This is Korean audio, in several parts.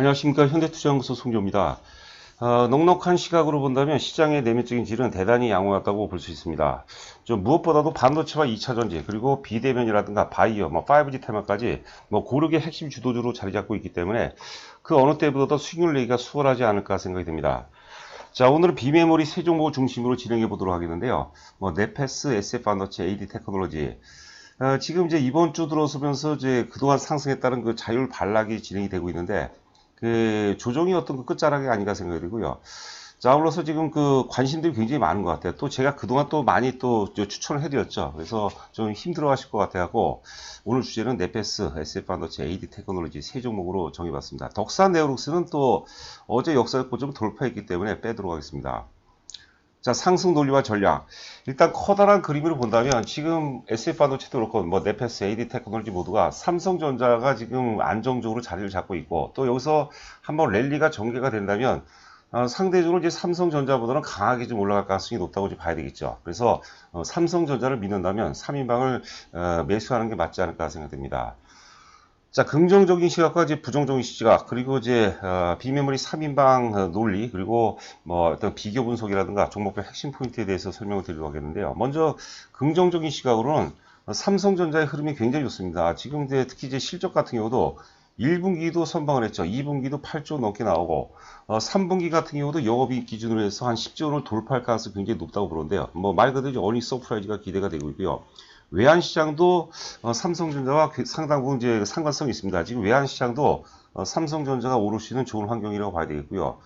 안녕하십니까 현대투자연구소 송조입니다. 어, 넉넉한 시각으로 본다면 시장의 내면적인 질은 대단히 양호하다고 볼 수 있습니다. 좀 무엇보다도 반도체와 2차전지 그리고 비대면이라든가 바이오, 뭐 5G 테마까지 뭐 고르게 핵심 주도주로 자리 잡고 있기 때문에 그 어느 때보다도 수익률 내기가 수월하지 않을까 생각이 듭니다. 자 오늘은 비메모리 세 종목 중심으로 진행해 보도록 하겠는데요. 뭐 네페스, SF 반도체, AD 테크놀로지 어, 지금 이제 이번 주 들어서면서 이제 그동안 따른 그 자율 반락이 진행이 되고 있는데 그 조정이 어떤 그 끝자락이 아닌가 생각이 들고요. 자, 아울러서 지금 그 관심들이 굉장히 많은 것 같아요. 또 제가 그동안 또 많이 또 추천을 해드렸죠. 그래서 좀 힘들어 하실 것 같아갖고 오늘 주제는 네페스, SF 반도체, AD 테크놀로지 세 종목으로 정해봤습니다. 덕산 네오룩스는 또 어제 역사를 좀 돌파했기 때문에 빼도록 하겠습니다. 자, 상승 논리와 전략. 일단 커다란 그림으로 본다면 지금 SF 반도체도 그렇고 뭐 네페스, AD 테크놀로지 모두가 삼성전자가 지금 안정적으로 자리를 잡고 있고 또 여기서 한번 랠리가 전개가 된다면 어, 상대적으로 이제 삼성전자보다는 강하게 좀 올라갈 가능성이 높다고 이제 봐야 되겠죠. 그래서 어, 삼성전자를 믿는다면 3인방을 어, 매수하는 게 맞지 않을까 생각됩니다. 자, 긍정적인 시각과 이제 부정적인 시각, 그리고 이제, 어, 비메모리 3인방 어, 논리, 그리고 뭐 어떤 비교 분석이라든가 종목별 핵심 포인트에 대해서 설명을 드리도록 하겠는데요. 먼저, 긍정적인 시각으로는 삼성전자의 흐름이 굉장히 좋습니다. 지금 이제 특히 이제 실적 같은 경우도 1분기도 선방을 했죠. 2분기도 8조 넘게 나오고, 어, 3분기 같은 경우도 영업이익 기준으로 해서 한 10조 원을 돌파할 가능성이 굉장히 높다고 보는데요. 뭐 말 그대로 어닝 서프라이즈가 기대가 되고 있고요. 외환 시장도 어, 삼성전자와 상당 부분 이제 상관성이 있습니다. 지금 외환 시장도 어, 삼성전자가 오를 수 있는 좋은 환경이라고 봐야 되겠고요.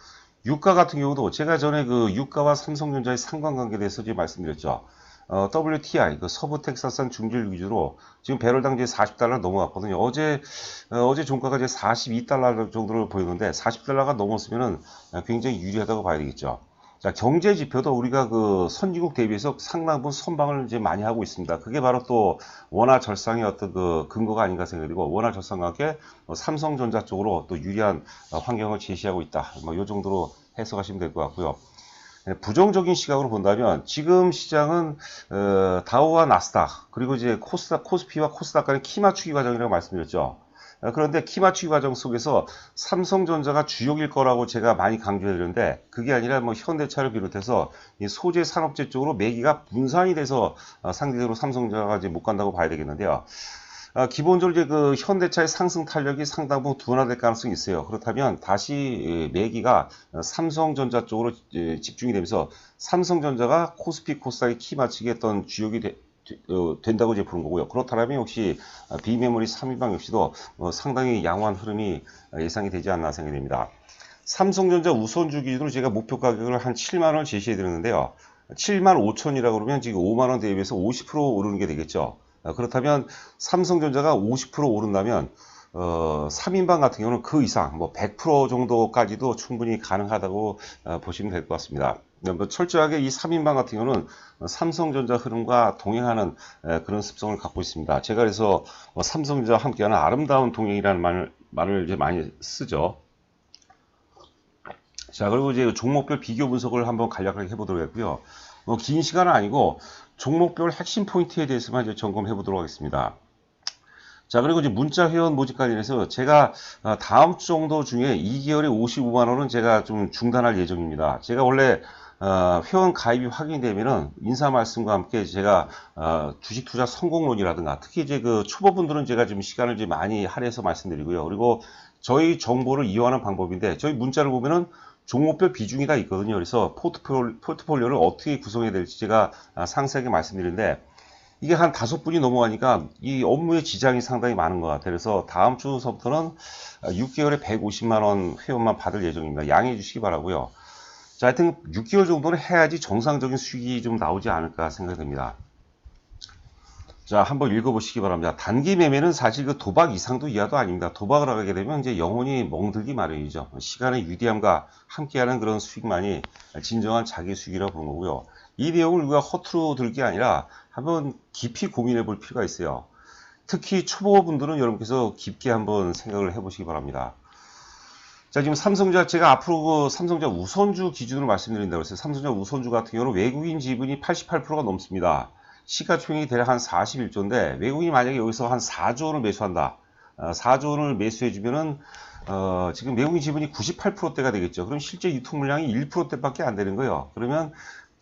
유가 같은 경우도 제가 전에 그 유가와 삼성전자의 상관관계에 대해서 이제 말씀드렸죠. 어, WTI, 그 서부 텍사스산 중질 기준으로 지금 배럴당 이제 40달러 넘어갔거든요. 어제, 어, 제 종가가 이제 42달러 정도를 보였는데 40달러가 넘었으면은 굉장히 유리하다고 봐야 되겠죠. 자, 경제 지표도 우리가 그 선진국 대비해서 상당 부분 선방을 이제 많이 하고 있습니다. 그게 바로 또 원화 절상의 어떤 그 근거가 아닌가 생각이 들고 원화 절상과 함께 삼성전자 쪽으로 또 유리한 환경을 제시하고 있다. 뭐이 정도로 해석하시면 될 것 같고요. 네, 부정적인 시각으로 본다면 지금 시장은 어, 다우와 나스닥 그리고 이제 코스닥, 코스피와 코스닥 간의 키 맞추기 과정이라고 말씀드렸죠. 어, 그런데 키 맞추기 과정 속에서 삼성전자가 주역일 거라고 제가 많이 강조해드렸는데 그게 아니라 뭐 현대차를 비롯해서 이 소재 산업재 쪽으로 매기가 분산이 돼서 어, 상대적으로 삼성전자가 이제 못 간다고 봐야 되겠는데요. 아, 기본적으로 이제 그 현대차의 상승 탄력이 상당 부분 둔화될 가능성이 있어요. 그렇다면 다시 매기가 삼성전자 쪽으로 집중이 되면서 삼성전자가 코스피 코스닥의 키 맞추기 했던 주역이 되, 어, 된다고 이제 보는 거고요. 그렇다면 역시 비메모리 3인방 역시도 어, 상당히 양호한 흐름이 예상이 되지 않나 생각이 됩니다. 삼성전자 우선주 기준으로 제가 목표 가격을 한 7만 원 제시해 드렸는데요. 7만 5천이라고 그러면 지금 5만 원 대비해서 50% 오르는 게 되겠죠. 어, 그렇다면 삼성전자가 50% 오른다면 어, 3인방 같은 경우는 그 이상 뭐 100% 정도까지도 충분히 가능하다고 어, 보시면 될 것 같습니다. 뭐 철저하게 이 3인방 같은 경우는 삼성전자 흐름과 동행하는 그런 습성을 갖고 있습니다. 제가 그래서 뭐 삼성전자와 함께하는 아름다운 동행이라는 말을, 말을 이제 많이 쓰죠. 자, 그리고 이제 종목별 비교 분석을 한번 간략하게 해보도록 했고요. 뭐 긴 시간은 아니고 종목별 핵심 포인트에 대해서만 이제 점검해 보도록 하겠습니다. 자, 그리고 이제 문자 회원 모집 관련해서 제가 어, 다음 주 정도 중에 2개월에 55만 원은 제가 좀 중단할 예정입니다. 제가 원래 어, 회원 가입이 확인되면은 인사 말씀과 함께 제가 어, 주식 투자 성공론이라든가 특히 이제 그 초보분들은 제가 지금 시간을 좀 많이 할애해서 말씀드리고요. 그리고 저희 정보를 이용하는 방법인데 저희 문자를 보면은 종목별 비중이 다 있거든요. 그래서 포트폴, 포트폴리오를 어떻게 구성해야 될지 제가 아, 상세하게 말씀드리는데 이게 한 다섯 분이 넘어가니까 이 업무의 지장이 상당히 많은 것 같아요. 그래서 다음 주서부터는 6개월에 150만 원 회원만 받을 예정입니다. 양해해 주시기 바라고요. 자, 하여튼 6개월 정도는 해야지 정상적인 수익이 좀 나오지 않을까 생각됩니다. 자, 한번 읽어보시기 바랍니다. 단기 매매는 사실 그 도박 이상도 이하도 아닙니다. 도박을 하게 되면 이제 영혼이 멍들기 마련이죠. 시간의 유디함과 함께하는 그런 수익만이 진정한 자기 수익이라고 보는 거고요. 이 내용을 우리가 허투루 들게 아니라 한번 깊이 고민해 볼 필요가 있어요. 특히 초보분들은 여러분께서 깊게 한번 생각을 해 보시기 바랍니다. 자, 지금 삼성전자, 제가 앞으로 그 삼성전자 우선주 기준으로 말씀드린다고 했어요. 삼성전자 우선주 같은 경우는 외국인 지분이 88%가 넘습니다. 시가총액이 대략 한 41조인데 외국인이 만약에 여기서 한 4조 원을 매수한다. 어, 4조 원을 매수해 주면은 어, 지금 외국인 지분이 98%대가 되겠죠. 그럼 실제 유통 물량이 1%대밖에 안 되는 거예요. 그러면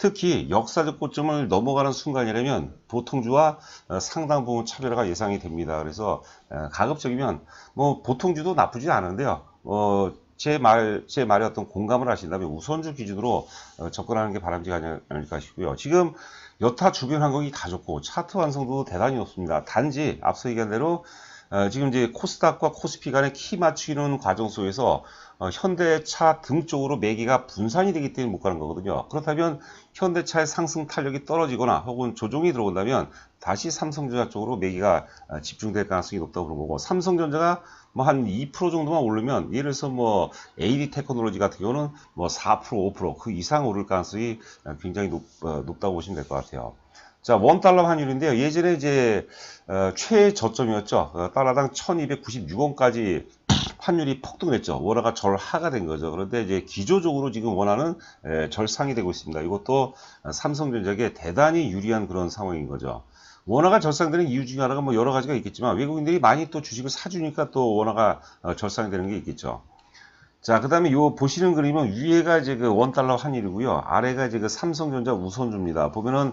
특히 역사적 고점을 넘어가는 순간이라면 보통주와 어, 상당 부분 차별화가 예상이 됩니다. 그래서 어, 가급적이면 뭐 보통주도 나쁘지 않은데요. 어, 제 말, 제 말에 어떤 공감을 하신다면 우선주 기준으로 어, 접근하는 게 바람직하지 않을까 싶고요. 지금 여타 주변 항공이 다 좋고 차트 완성도도 대단히 높습니다. 단지 앞서 얘기한 대로 어, 지금 이제 코스닥과 코스피 간의 키 맞추는 과정 속에서 어, 현대차 등 쪽으로 매기가 분산이 되기 때문에 못 가는 거거든요. 그렇다면 현대차의 상승 탄력이 떨어지거나 혹은 조정이 들어온다면 다시 삼성전자 쪽으로 매기가 어, 집중될 가능성이 높다고 보는 거고 삼성전자가 뭐 한 2% 정도만 오르면 예를 들어서 뭐 AD 테크놀로지 같은 경우는 뭐 4% 5%그 이상 오를 가능성이 어, 굉장히 높, 어, 높다고 보시면 될 것 같아요. 자, 원 달러 환율인데요. 예전에 이제 어, 최저점이었죠. 어, 달러당 1296원까지 환율이 폭등했죠. 원화가 절하가 된 거죠. 그런데 이제 기조적으로 지금 원화는 에, 절상이 되고 있습니다. 이것도 삼성전자에게 대단히 유리한 그런 상황인 거죠. 원화가 절상되는 이유 중에 하나가 뭐 여러 가지가 있겠지만 외국인들이 많이 또 주식을 사주니까 또 원화가 어, 절상이 되는 게 있겠죠. 자, 그 다음에 요 보시는 그림은 위에가 이제 그 원달러 환율이고요. 아래가 이제 그 삼성전자 우선주입니다. 보면은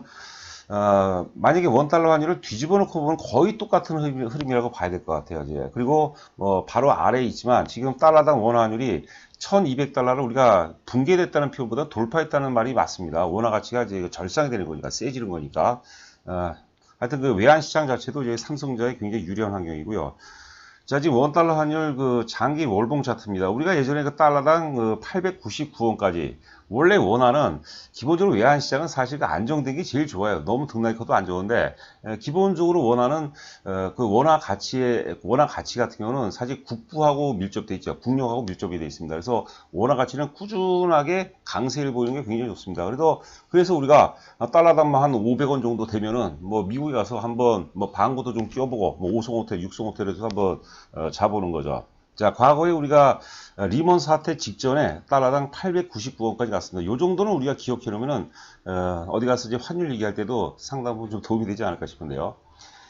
어, 만약에 원달러 환율을 뒤집어 놓고 보면 거의 똑같은 흐름, 이라고 봐야 될 것 같아요. 이제. 그리고 뭐 바로 아래에 있지만 지금 달러당 원화 환율이 1200달러를 우리가 붕괴됐다는 표현보다 돌파했다는 말이 맞습니다. 원화 가치가 이제 절상이 되는 거니까 세지는 거니까. 어, 하여튼 그 외환 시장 자체도 이제 삼성자에 굉장히 유리한 환경이고요. 자, 지금 원 달러 환율 그 장기 월봉 차트입니다. 우리가 예전에 그 달러당 그 899원까지 원래 원화는 기본적으로 외환 시장은 사실 그 안정된 게 제일 좋아요. 너무 등락이 커도 안 좋은데 기본적으로 원화는 어, 그 원화 가치의 원화 가치 같은 경우는 사실 국부하고 밀접돼 있죠. 국력하고 밀접이 돼 있습니다. 그래서 원화 가치는 꾸준하게 강세를 보이는 게 굉장히 좋습니다. 그래도 그래서 우리가 달러당 한 500원 정도 되면은 뭐 미국에 가서 한번 뭐 방구도 좀 끼워보고 뭐 5송 호텔, 6송 호텔에서 한번 어, 자보는 거죠. 자, 과거에 우리가 리먼 사태 직전에 달러당 899원까지 갔습니다. 요 정도는 우리가 기억해 놓으면은 어, 디 가서 이제 환율 얘기할 때도 상당 부분 좀 도움이 되지 않을까 싶은데요.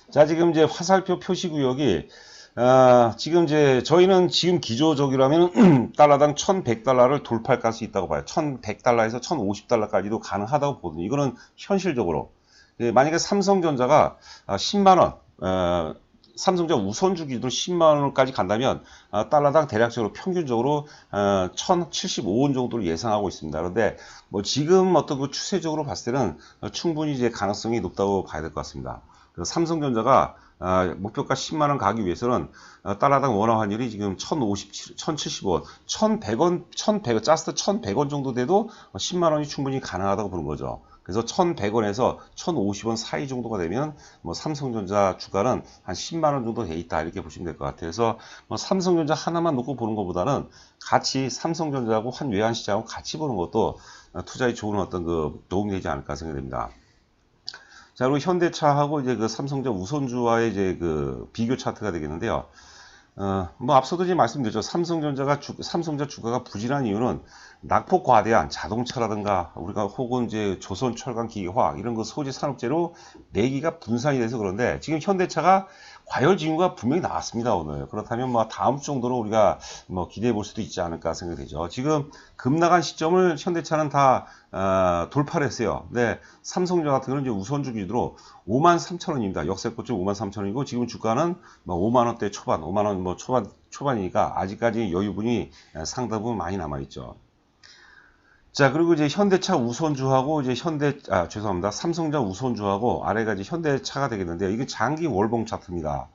자, 지금 이제 화살표 표시 구역이 어, 지금 이제 저희는 지금 기조적이라면 달러당 1100달러를 돌파할 가능성이 있다고 봐요. 1100달러에서 1050달러까지도 가능하다고 보거든요. 이거는 현실적으로. 예, 만약에 삼성전자가 10만 원, 어, 삼성전자 우선주 기준으로 10만 원까지 간다면 어, 달러당 대략적으로 평균적으로 어, 1,075원 정도를 예상하고 있습니다. 그런데 뭐 지금 어떤 그 추세적으로 봤을 때는 어, 충분히 이제 가능성이 높다고 봐야 될 것 같습니다. 그래서 삼성전자가 어, 목표가 10만 원 가기 위해서는 어, 달러당 원화 환율이 지금 1,057, 1,070원, 1,100원, 1,100원, 짜스트 1,100원 정도 돼도 10만 원이 충분히 가능하다고 보는 거죠. 그래서 1,100원에서 1,050원 사이 정도가 되면 뭐 삼성전자 주가는 한 10만 원 정도 돼 있다 이렇게 보시면 될 것 같아요. 그래서 뭐 삼성전자 하나만 놓고 보는 것보다는 같이 삼성전자하고 한 외환 시장하고 같이 보는 것도 투자에 좋은 어떤 그 도움이 되지 않을까 생각됩니다. 자, 그리고 현대차하고 이제 그 삼성전자 우선주와의 이제 그 비교 차트가 되겠는데요. 어, 뭐 앞서도 이제 말씀드렸죠. 삼성전자가 주, 삼성전자 주가가 부진한 이유는 낙폭 과대한 자동차라든가 우리가 혹은 이제 조선 철강 기계화학 이런 거 소재 산업재로 내기가 분산이 돼서 그런데 지금 현대차가 과열 징후가 분명히 나왔습니다 오늘. 그렇다면 뭐 다음 주 정도로 우리가 뭐 기대해 볼 수도 있지 않을까 생각되죠. 지금 급나간 시점을 현대차는 다 어, 돌파를 했어요. 네 삼성전자 같은 경우는 이제 우선주 기준으로 5만 3천 원입니다. 역세고점 5만 3천 원이고 지금 주가는 뭐 5만 원대 초반 5만 원 뭐 초반 초반이니까 아직까지 여유분이 상당 부분 많이 남아 있죠. 자, 그리고 이제 현대차 우선주하고 이제 현대, 아, 죄송합니다. 삼성전자 우선주하고 아래가 이제 현대차가 되겠는데요. 이게 장기 월봉 차트입니다.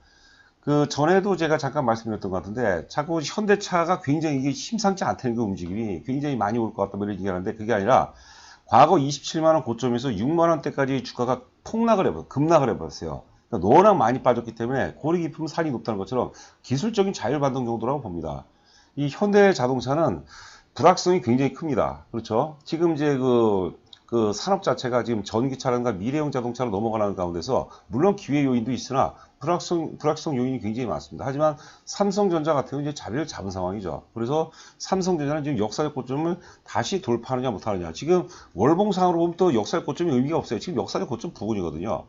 그 전에도 제가 잠깐 말씀드렸던 것 같은데 자꾸 현대차가 굉장히 이게 심상치 않다는 그 움직임이 굉장히 많이 올 것 같다 뭐 이런 얘기 하는데 그게 아니라 과거 27만원 고점에서 6만원대까지 주가가 폭락을 해버렸어요. 급락을 해버렸어요. 그러니까 워낙 많이 빠졌기 때문에 고리 깊으면 산이 높다는 것처럼 기술적인 자율 반동 정도라고 봅니다. 이 현대 자동차는 불확성이 굉장히 큽니다. 그렇죠? 지금 이제 그, 그 산업 자체가 지금 전기차라든가 미래형 자동차로 넘어가는 가운데서 물론 기회 요인도 있으나 불확성, 불확성 요인이 굉장히 많습니다. 하지만 삼성전자 같은 경우는 이제 자리를 잡은 상황이죠. 그래서 삼성전자는 지금 역사적 고점을 다시 돌파하느냐 못하느냐. 지금 월봉상으로 보면 또 역사적 고점이 의미가 없어요. 지금 역사적 고점 부근이거든요.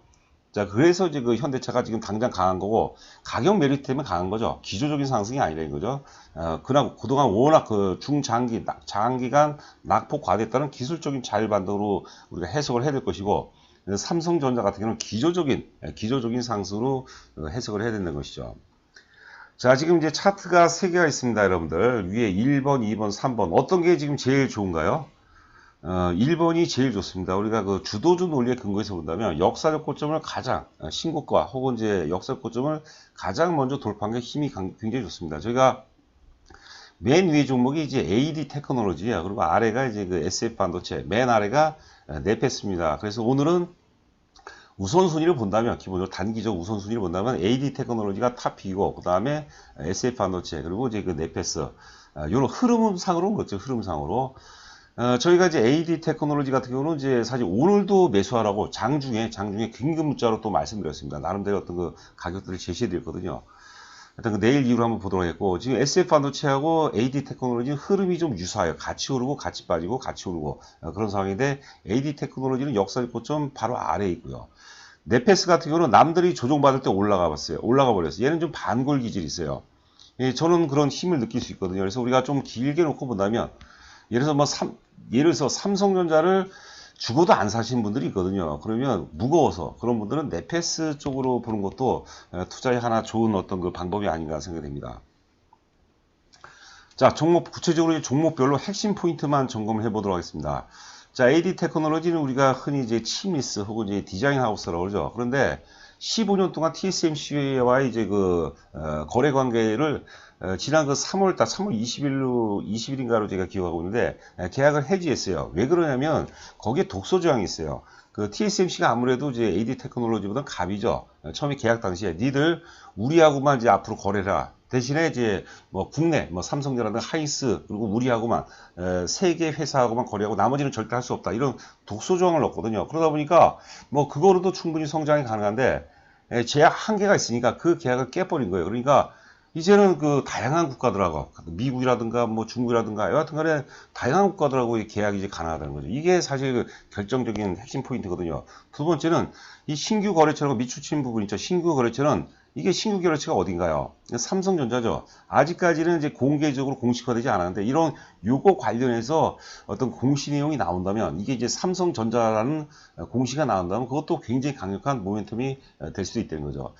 자, 그래서 이제 그 현대차가 지금 당장 강한 거고, 가격 메리트 때문에 강한 거죠. 기조적인 상승이 아니라 이거죠. 어, 그나, 그동안 워낙 그 중장기, 낙- 장기간 낙폭 과대했다는 기술적인 자율 반등으로 우리가 해석을 해야 될 것이고, 삼성전자 같은 경우는 기조적인, 예, 기조적인 상승으로 어, 해석을 해야 된다는 것이죠. 자, 지금 이제 차트가 3개가 있습니다, 여러분들. 위에 1번, 2번, 3번. 어떤 게 지금 제일 좋은가요? 어, 1번이 제일 좋습니다. 우리가 그 주도주 논리에 근거해서 본다면 역사적 고점을 가장 어, 신고가 혹은 이제 역사적 고점을 가장 먼저 돌파한 게 힘이 강- 굉장히 좋습니다. 저희가 맨 위에 종목이 이제 AD 테크놀로지예요. 그리고 아래가 이제 그 SF 반도체, 맨 아래가 어, 네페스입니다. 그래서 오늘은 우선순위를 본다면 기본적으로 단기적 우선순위를 본다면 AD 테크놀로지가 탑이고 그 다음에 SF 반도체 그리고 이제 그 네페스 이런 흐름상으로 그렇죠 흐름상으로 어, 저희가 이제 AD 테크놀로지 같은 경우는 이제 사실 오늘도 매수하라고 장중에 장중에 긴급 문자로 또 말씀드렸습니다. 나름대로 어떤 그 가격들을 제시해 드렸거든요. 일단 그 내일 이후로 한번 보도록 했고 지금 SF 반도체하고 AD 테크놀로지는 흐름이 좀 유사해요. 같이 오르고 같이 빠지고 같이 오르고 어, 그런 상황인데 AD 테크놀로지는 역사적 고점 바로 아래에 있고요. 네페스 같은 경우는 남들이 조종받을 때 올라가 봤어요. 올라가 버렸어요. 얘는 좀 반골 기질이 있어요. 예, 저는 그런 힘을 느낄 수 있거든요. 그래서 우리가 좀 길게 놓고 본다면 예를 들어서 뭐 삼, 예를 들어서 삼성전자를 죽어도 안 사시는 분들이 있거든요. 그러면 무거워서 그런 분들은 네페스 쪽으로 보는 것도 어, 투자에 하나 좋은 어떤 그 방법이 아닌가 생각이 됩니다. 자, 종목 구체적으로 종목별로 핵심 포인트만 점검을 해보도록 하겠습니다. 자, AD 테크놀로지는 우리가 흔히 이제 치미스 혹은 이제 디자인 하우스라고 그러죠. 그런데 15년 동안 TSMC와 이제 그 어, 거래 관계를 어, 지난 그 3월 달 3월 20일로 20일인가로 제가 기억하고 있는데 에, 계약을 해지했어요. 왜 그러냐면 거기에 독소 조항이 있어요. 그 TSMC가 아무래도 이제 AD 테크놀로지보다 갑이죠. 어, 처음에 계약 당시에 니들 우리하고만 이제 앞으로 거래라. 대신에 이제 뭐 국내 뭐 삼성전자나 하이스 그리고 우리하고만 에, 세개 회사하고만 거래하고 나머지는 절대 할 수 없다 이런 독소 조항을 넣었거든요. 그러다 보니까 뭐 그거로도 충분히 성장이 가능한데 에, 제약 한계가 있으니까 그 계약을 깨버린 거예요. 그러니까 이제는 그 다양한 국가들하고 미국이라든가 뭐 중국이라든가 여하튼간에 다양한 국가들하고 이 계약이 이제 가능하다는 거죠. 이게 사실 그 결정적인 핵심 포인트거든요. 두 번째는 이 신규 거래처라고 밑추친 부분 있죠. 신규 거래처는 이게 신규 거래처가 어딘가요? 삼성전자죠. 아직까지는 이제 공개적으로 공식화되지 않았는데 이런 요거 관련해서 어떤 공시 내용이 나온다면 이게 이제 삼성전자라는 공시가 나온다면 그것도 굉장히 강력한 모멘텀이 될 수도 있다는 거죠.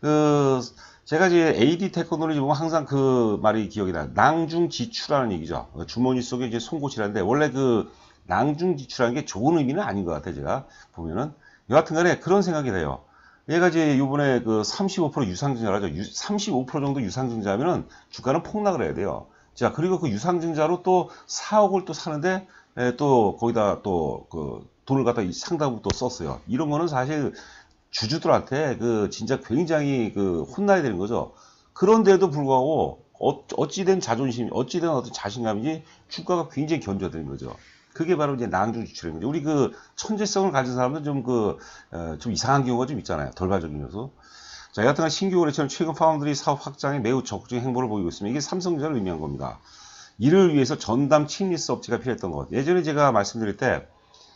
그 제가 이제 AD 테크놀로지 보면 항상 그 말이 기억이 나요. 낭중지추라는 얘기죠. 주머니 속에 이제 송곳이라는데 원래 그 낭중지추라는 게 좋은 의미는 아닌 것 같아요. 제가 보면은 여하튼간에 그런 생각이 돼요. 얘가 이제 요번에 그 35% 유상증자라죠. 35% 정도 유상증자면은 주가는 폭락을 해야 돼요. 자, 그리고 그 유상증자로 또 4억을 또 사는데 에, 또 거기다 또 그 돈을 갖다 상당부 또 썼어요. 이런 거는 사실 주주들한테 그 진짜 굉장히 그 혼나야 되는 거죠. 그런데도 불구하고 어, 어찌된 자존심, 어찌된 어떤 자신감인지 주가가 굉장히 견뎌되는 거죠. 그게 바로 이제 낭중지출인 거죠. 우리 그 천재성을 가진 사람은 좀 그, 어, 좀 이상한 경우가 좀 있잖아요. 돌발적인 요소. 자, 여하튼 신규 거래처는 최근 파운드리 사업 확장에 매우 적극적인 행보를 보이고 있습니다. 이게 삼성전자를 의미한 겁니다. 이를 위해서 전담 칩리스 업체가 필요했던 것. 예전에 제가 말씀드릴 때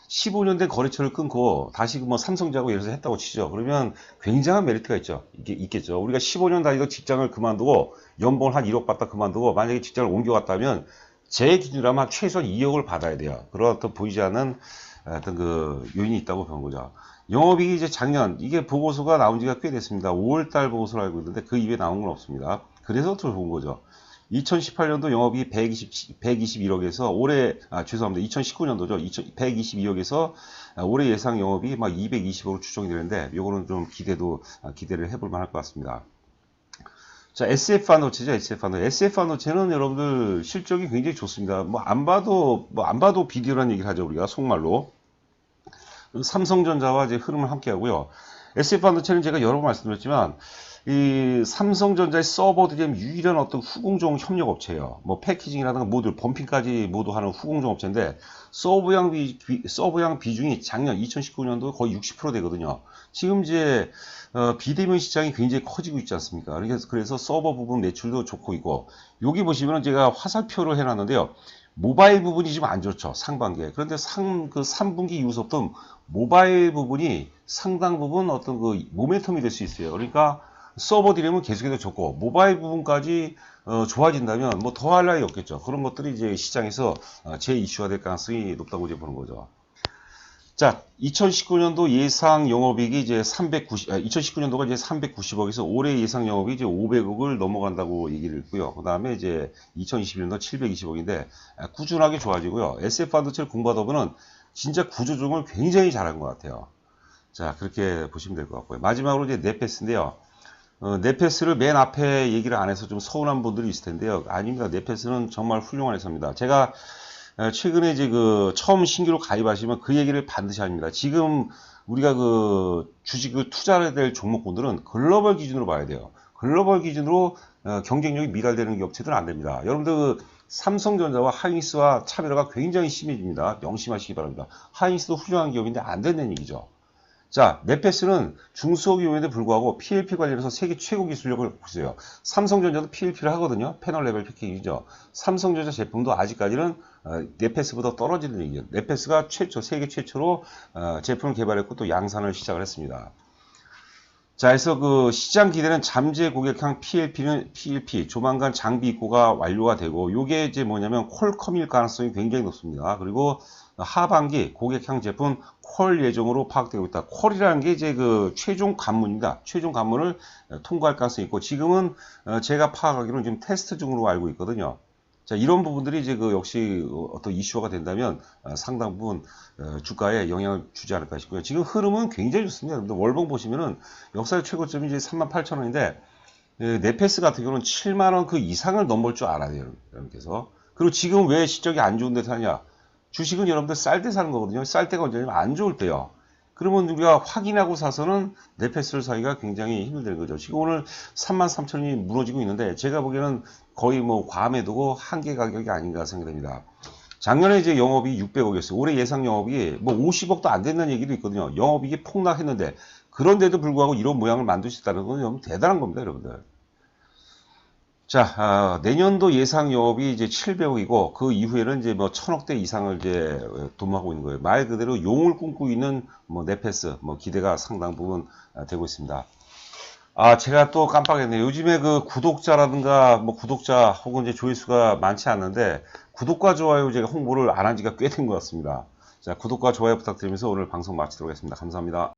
15년 된 거래처를 끊고 다시 뭐 삼성자고 예를 들어서 했다고 치죠. 그러면 굉장한 메리트가 있죠. 이게 있겠죠. 우리가 15년 다니던 직장을 그만두고 연봉을 한 1억 받다 그만두고 만약에 직장을 옮겨갔다면 제 기준이라면 최소한 2억을 받아야 돼요. 그런 어떤 보이지 않는 어떤 그 요인이 있다고 본 거죠. 영업이익이 이제 작년 이게 보고서가 나온 지가 꽤 됐습니다. 5월달 보고서를 알고 있는데 그 이후에 나온 건 없습니다. 그래서 들어본 거죠. 2018년도 영업이 120, 121억에서 올해 아 죄송합니다. 2019년도죠. 122억에서 올해 예상 영업이 막 220억으로 추정이 되는데 요거는 좀 기대도 아, 기대를 해볼 만할 것 같습니다. 자, SF 반도체죠, SF 반도체. SF 반도체는 여러분들 실적이 굉장히 좋습니다. 뭐, 안 봐도, 뭐, 안 봐도 비디오라는 얘기를 하죠, 우리가, 속말로. 삼성전자와 이제 흐름을 함께 하고요. SF 반도체는 제가 여러 번 말씀드렸지만, 이 삼성전자의 서버들이 유일한 어떤 후공정 협력 업체예요. 뭐 패키징이라든가 모듈, 범핑까지 모두 하는 후공정 업체인데 서버양 비, 서버양 비중이 작년 2019년도 거의 60% 되거든요. 지금 이제 어, 비대면 시장이 굉장히 커지고 있지 않습니까? 그래서 그래서 서버 부분 매출도 좋고 있고 여기 보시면은 제가 화살표를 해놨는데요. 모바일 부분이 좀안 좋죠. 상반기에. 그런데 상, 그 3분기 이후부터 모바일 부분이 상당 부분 어떤 그 모멘텀이 될 수 있어요. 그러니까 서버 디램은 계속해서 좋고 모바일 부분까지 어, 좋아진다면 뭐 더할 나위 없겠죠. 그런 것들이 이제 시장에서 어, 제 이슈가 될 가능성이 높다고 이제 보는 거죠. 자, 2019년도 예상 영업이익이 이제 390, 아, 2019년도가 이제 390억에서 올해 예상 영업이 이제 500억을 넘어간다고 얘기를 했고요. 그 다음에 이제 2021년도 720억인데 아, 꾸준하게 좋아지고요. SF 반도체 공바더브는 진짜 구조조정을 굉장히 잘한 것 같아요. 자, 그렇게 보시면 될 것 같고요. 마지막으로 이제 네페스인데요. 어, 네페스를 맨 앞에 얘기를 안 해서 좀 서운한 분들이 있을 텐데요. 아닙니다. 네페스는 정말 훌륭한 회사입니다. 제가 어, 최근에 이제 그 처음 신규로 가입하시면 그 얘기를 반드시 합니다. 지금 우리가 그 주식을 투자해야 될 종목군들은 글로벌 기준으로 봐야 돼요. 글로벌 기준으로 어, 경쟁력이 미달되는 업체들은 안 됩니다. 여러분들 그 삼성전자와 하이닉스와 차별화가 굉장히 심해집니다. 명심하시기 바랍니다. 하이닉스도 훌륭한 기업인데 안 된다는 얘기죠. 자, 네페스는 중소기업인데 불구하고 PLP 관련해서 세계 최고 기술력을 갖고 있어요. 삼성전자도 PLP를 하거든요. 패널 레벨 패키지죠. 삼성전자 제품도 아직까지는 어, 네페스보다 떨어지는 얘기예요. 네페스가 최초, 세계 최초로 어, 제품을 개발했고 또 양산을 시작을 했습니다. 자, 그래서 그 시장 기대는 잠재 고객형 PLP는 PLP 조만간 장비 입고가 완료가 되고 요게 이제 뭐냐면 퀄컴일 가능성이 굉장히 높습니다. 그리고 하반기 고객형 제품 퀄 예정으로 파악되고 있다. 퀄이라는 게 이제 그 최종 관문입니다. 최종 관문을 통과할 가능성이 있고 지금은 어, 제가 파악하기로는 지금 테스트 중으로 알고 있거든요. 자, 이런 부분들이 이제 그 역시 어떤 이슈화가 된다면 어, 상당 부분 어, 주가에 영향을 주지 않을까 싶고요. 지금 흐름은 굉장히 좋습니다. 여러분들 월봉 보시면은 역사의 최고점이 이제 38,000원인데 네페스 같은 경우는 7만원 그 이상을 넘을 줄 알아야 돼요. 여러분께서. 그리고 지금 왜 실적이 안 좋은 데 사냐? 주식은 여러분들 쌀 때 사는 거거든요. 쌀 때가 언제냐면 안 좋을 때요. 그러면 우리가 확인하고 사서는 네페스를 사기가 굉장히 힘들다는 거죠. 지금 오늘 33,000원이 무너지고 있는데 제가 보기에는 거의 뭐 두고 한계 가격이 아닌가 생각됩니다. 작년에 이제 영업이 600억이었어요. 올해 예상 영업이 뭐 50억도 안 된다는 얘기도 있거든요. 영업이익이 폭락했는데 그런데도 불구하고 이런 모양을 만들 수 있다는 건 대단한 겁니다, 여러분들. 자, 아, 내년도 예상 영업이 이제 700억이고 그 이후에는 이제 뭐 천억대 이상을 이제 도모하고 있는 거예요. 말 그대로 용을 꿈꾸고 있는 뭐 네페스 뭐 기대가 상당 부분 아, 되고 있습니다. 아, 제가 또 깜빡했네요. 요즘에 그 구독자라든가 뭐 구독자 혹은 이제 조회수가 많지 않는데 구독과 좋아요 제가 홍보를 안 한 지가 꽤 된 것 같습니다. 자, 구독과 좋아요 부탁드리면서 오늘 방송 마치도록 하겠습니다. 감사합니다.